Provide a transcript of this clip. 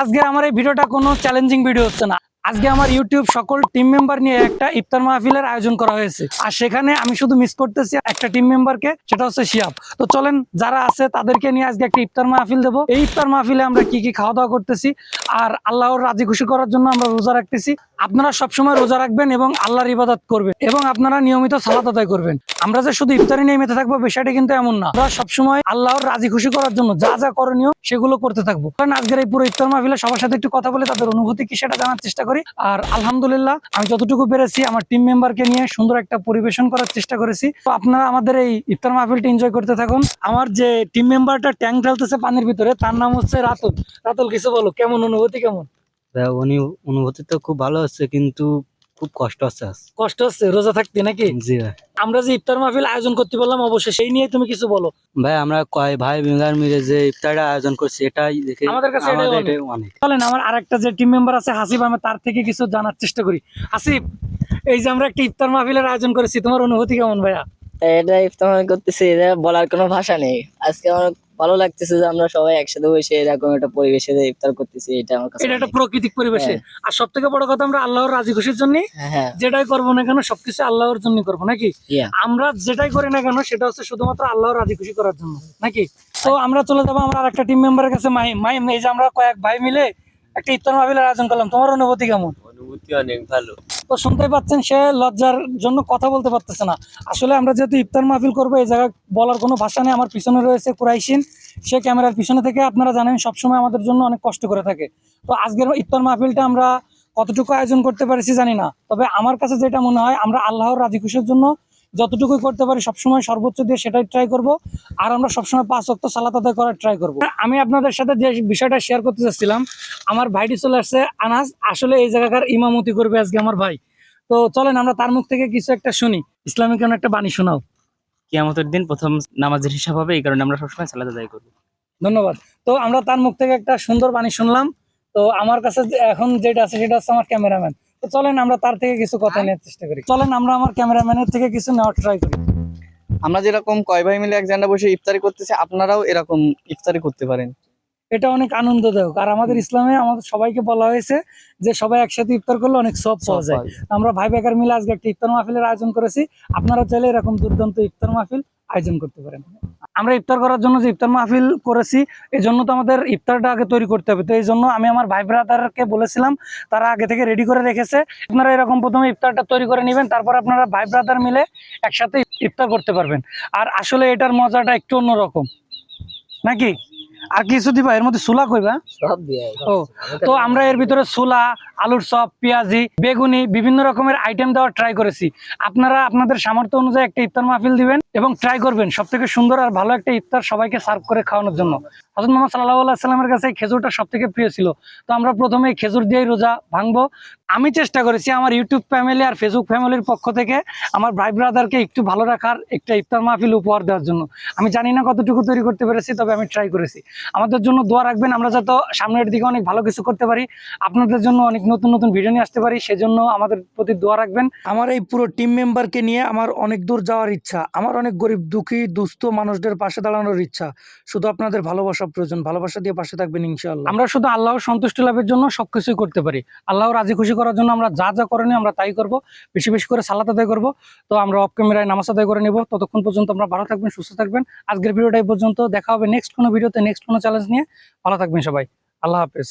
আজকে আমার এই ভিডিওটা কোনো চ্যালেঞ্জিং ভিডিও হচ্ছে না। আজকে আমার ইউটিউব সকল টিম মেম্বার নিয়ে একটা ইফতার মাহফিলের আয়োজন করা হয়েছে। আর সেখানে আমি শুধু মিস করতেছি একটা টিম মেম্বারকে সেটা হচ্ছে শিয়াব। তো চলেন, যারা আছে তাদেরকে নিয়ে আজকে একটা ইফতার মাহফিল দেবো। এই ইফতার মাহফিলে আমরা কি কি খাওয়া দাওয়া করতেছি, আর আল্লাহর রাজি খুশি করার জন্য আমরা রোজা রাখতেছি। আপনারা সবসময় রোজা রাখবেন এবং আল্লাহর ইবাদত করবেন এবং আপনারা নিয়মিত সালাত আদায় করবেন। আমরা যে শুধু ইফতারি নিয়ে মেতে থাকব, বিষয়টা কিন্তু এমন না। আমরা সবসময় আল্লাহর রাজি খুশি করার জন্য যা যা করণীয় সেগুলো করতে থাকব। কারণ আজকের এই পুরো ইফতার মাহফিলে সবার সাথে একটু কথা বলে তাদের অনুভূতি কি সেটা জানার চেষ্টা করি। আর আলহামদুলিল্লাহ, আমি যতটুকু পেরেছি আমার টিম মেম্বারকে নিয়ে সুন্দর একটা পরিবেশন করার চেষ্টা করেছি। তো আপনারা আমাদের এই ইফতার মাহফিলটা এনজয় করতে থাকুন। আমার যে টিম মেম্বারটা ট্যাঙ্ক ঢালতেছে পানির ভিতরে, তার নাম হচ্ছে রাতুল। রাতুল, কিছু বলো, কেমন, অনুভূতি কেমন? উনি, অনুভূতি তো খুব ভালো হচ্ছে কিন্তু খুব কষ্ট হচ্ছে কষ্ট হচ্ছে রোজা থাকতে নাকি? জি ভাই। আমরা যে ইফতার মাহফিল আয়োজন করতে বললাম অবশ্যই সেই নিয়ে তুমি কিছু বলো। ভাই আমরা কয় ভাই মিলার মিলে যে ইফতারটা আয়োজন করছি এটাই দেখে আমাদের কাছে এটাই অনেক। বলেন আমার আরেকটা যে টিম মেম্বার আছে হাসিফ আমি তার থেকে কিছু জানার চেষ্টা করি। হাসিফ এই যে আমরা একটা ইফতার মাহফিলের আয়োজন করেছি তোমার অনুভূতি কেমন ভাইয়া? এটা ইফতার করতেছি এটা বলার কোনো ভাষা নেই। আজকে আমার ভালো লাগতেছে যে আমরা সবাই একসাথে বসে এরকম একটা পরিবেশে ইফতার করতেছি এটা আমার কাছে এটা একটা প্রাকৃতিক পরিবেশে। আর সব থেকে বড় কথা আমরা আল্লাহর রাজি খুশির জন্য হ্যাঁ হ্যাঁ। যেটাই করব না কেন সবকিছু আল্লাহর জন্য করব নাকি? আমরা যেটাই করি না কেন সেটা হচ্ছে শুধুমাত্র আল্লাহর রাজি খুশি করার জন্য নাকি? তো আমরা চলে যাব আমরা আরেকটা টিম মেম্বারের কাছে মাহিম। মাহিম এই যে আমরা কয়েক ভাই মিলে একটা ইফতার মাহফিলের আয়োজন করলাম তোমার অনুভূতি কেমন? অনুভূতি অনেক ভালো। তো শুনতে পাচ্ছেন, সে লজ্জার জন্য কথা বলতে পারতেছে না। আসলে আমরা যেহেতু ইফতার মাহফিল করব, এই জায়গা বলার কোনো ভাষা নেই। আমার পিছনে রয়েছে কুরাইশিন। সে ক্যামেরার পিছনে থেকে আপনারা জানেন, সবসময় আমাদের জন্য অনেক কষ্ট করে থাকে। তো আজকের ইফতার মাহফিলটা আমরা কতটুকু আয়োজন করতে পারছি জানি না। তবে আমার কাছে যেটা মনে হয়, আমরা আল্লাহর রাজি খুশির জন্য যতটুকু করতে পারি সবসময় সর্বোচ্চ দিয়ে সেটাই ট্রাই করব। আর আমরা সবসময় পাঁচ অক্ট সালাত আদায় করার ট্রাই করব। আমি আপনাদের সাথে যে বিষয়টা শেয়ার করতে চাচ্ছিলাম আমার ভাইটি চলে আসছে আনাস। আসলে এই জায়গাকার ইমামতি করবে আজকে আমার ভাই। তো চলেন আমরা তার মুখ থেকে কিছু একটা শুনি। ইসলামিক কোনো একটা বাণী শোনাও। কিয়ামতের দিন প্রথম নামাজের হিসাব হবে এই কারণে আমরা সবসময় সালাদ আদায় করব। ধন্যবাদ। তো আমরা তার মুখ থেকে একটা সুন্দর বাণী শুনলাম। তো আমার কাছে এখন যেটা আছে সেটা হচ্ছে আমার ক্যামেরাম্যান চলেন আমরা তার থেকে কিছু কথা নেওয়ার চেষ্টা করি। চলেন আমরা আমার ক্যামেরাম্যানের থেকে কিছু নেওয়ার ট্রাই করি। আমরা যেরকম কয় ভাই মিলে এক জায়গায় বসে ইফতারি করতেছি আপনারাও এরকম ইফতারি করতে পারেন। এটা অনেক আনন্দদায়ক। আর আমাদের ইসলামে আমাদের সবাইকে বলা হয়েছে যে সবাই একসাথে ইফতার করলে অনেক সব পাওয়া যায়। আমরা ভাই বেকার মিলে আজকে একটা ইফতার মাহফিলের আয়োজন করেছি। আপনারা চাইলে এরকম দুর্দান্ত ইফতার মাহফিল আয়োজন করতে পারেন। আমরা ইফতার করার জন্য যে ইফতার মাহফিল করেছি এই জন্য তো আমাদের ইফতারটা আগে তৈরি করতে হবে। তো এই জন্য আমি আমার ভাই ব্রাদারকে বলেছিলাম তারা আগে থেকে রেডি করে রেখেছে। আপনারা এরকম প্রথমে ইফতারটা তৈরি করে নেবেন তারপর আপনারা ভাই ব্রাদার মিলে একসাথে ইফতার করতে পারবেন। আর আসলে এটার মজাটা একটু অন্যরকম। নাকি? আর কিছু দিবা এর মধ্যে সুলা কইবা? সব দিয়ে ও তো আমরা এর ভিতরে ছোলা আলুর চপ পেঁয়াজি বেগুনি বিভিন্ন রকমের আইটেম দেওয়ার ট্রাই করেছি। আপনারা আপনাদের সামর্থ্য অনুযায়ী একটা ইফতার মাহফিল দিবেন এবং ট্রাই করবেন। সব থেকে সুন্দর আর ভালো একটা ইফতার সবাইকে সার্ভ করে খাওয়ানোর জন্য। হজরত মোহাম্মদ সাল্লাহ কাছে এই খেজুরটা সব থেকে প্রিয় ছিল। তো আমরা প্রথমে খেজুর দিয়েই রোজা ভাঙবো। আমি চেষ্টা করেছি আমার ইউটিউব ফ্যামিলি আর ফেসবুক ফ্যামিলির পক্ষ থেকে আমার ভাই ব্রাদারকে একটু ভালো রাখার একটা ইফতার মাহফিল উপহার দেওয়ার জন্য। আমি জানি না কতটুকু তৈরি করতে পেরেছি তবে আমি ট্রাই করেছি। আমাদের জন্য দোয়া রাখবেন আমরা যাতে সামনের দিকে অনেক ভালো কিছু করতে পারি। আপনাদের জন্য অনেক নতুন নতুন ভিডিও নিয়ে আসতে পারি সেজন্য আমাদের প্রতি দোয়া রাখবেন। আমার এই পুরো টিম মেম্বারকে নিয়ে আমার অনেক দূর যাওয়ার ইচ্ছা আমার অনেক গরিব দুঃখী দুস্থ মানুষদের পাশে দাঁড়ানোর ইচ্ছা। শুধু আপনাদের ভালোবাসা প্রয়োজন ভালোবাসা দিয়ে পাশে থাকবেন ইনশাআল্লাহ। আমরা শুধু আল্লাহর সন্তুষ্টি লাভের জন্য সবকিছুই করতে পারি। আল্লাহর রাজি খুশি করার জন্য আমরা যা যা করণীয় আমরা তাই করব বেশি বেশি করে সালাত আদায় করব। তো আমরা অফ ক্যামেরায় নামাজ আদায় করে নেব। ততক্ষণ পর্যন্ত আমরা ভালো থাকবেন সুস্থ থাকবেন। আজকের ভিডিওটা এই পর্যন্ত দেখা হবে নেক্সট কোনো ভিডিওতে নেক্সট কোনো চ্যালেঞ্জ নিয়ে ভালো থাকবেন সবাই। আল্লাহ হাফেজ।